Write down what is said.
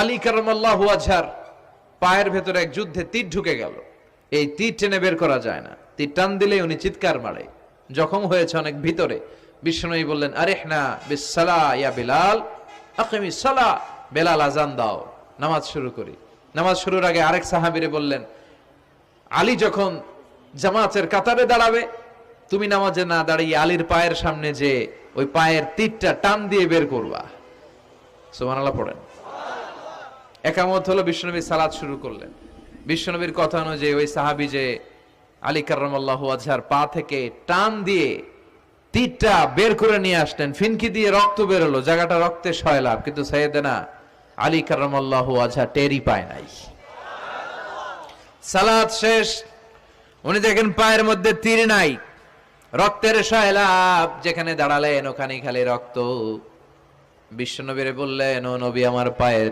আলী কারামাল্লাহ আজহার, পায়ের ভেতরে এক যুদ্ধে তীর ঢুকে গেল। এই তীর টেনে বের করা যায় না। তীর টান দিলে উনি চিৎকার মারে। জখম হয়েছে অনেক ভিতরে। বিষ্ণুই বললেন আরে না বিসালা ইয়া বিলাল সালা, বেলাল আজান দাও, নামাজ শুরু করি। নামাজ শুরুর আগে আরেক সাহাবিরে বললেন, আলী যখন জামাতের কাতারে দাঁড়াবে, তুমি নামাজে না দাঁড়িয়ে আলীর পায়ের সামনে যে ওই পায়ের তীরটা টান দিয়ে বের করবা। সুবহানাল্লাহ পড়েন। একামত হলো বিশ্বনবী সালাদ শুরু করলেন। বিশ্বনবীর কথা অনুযায়ী ওই সাহাবি যে আলী কার্লাহ আজহার পা থেকে টান দিয়ে তীরটা বের করে নিয়ে আসলেন, ফিনকি দিয়ে রক্ত বেরোলো জায়গাটা রক্তে সয়লাভ কিন্তু সৈয়দেনা আলী কার্লাহ আজহার টেরি পায় নাই। সালাদ শেষ, উনি দেখেন পায়ের মধ্যে তীর নাই, রক্তের সয়লাভ যেখানে দাঁড়ালেন ওখানে খালি রক্ত। বিশ্বনবীরে বললেন, ও নবী, আমার পায়ের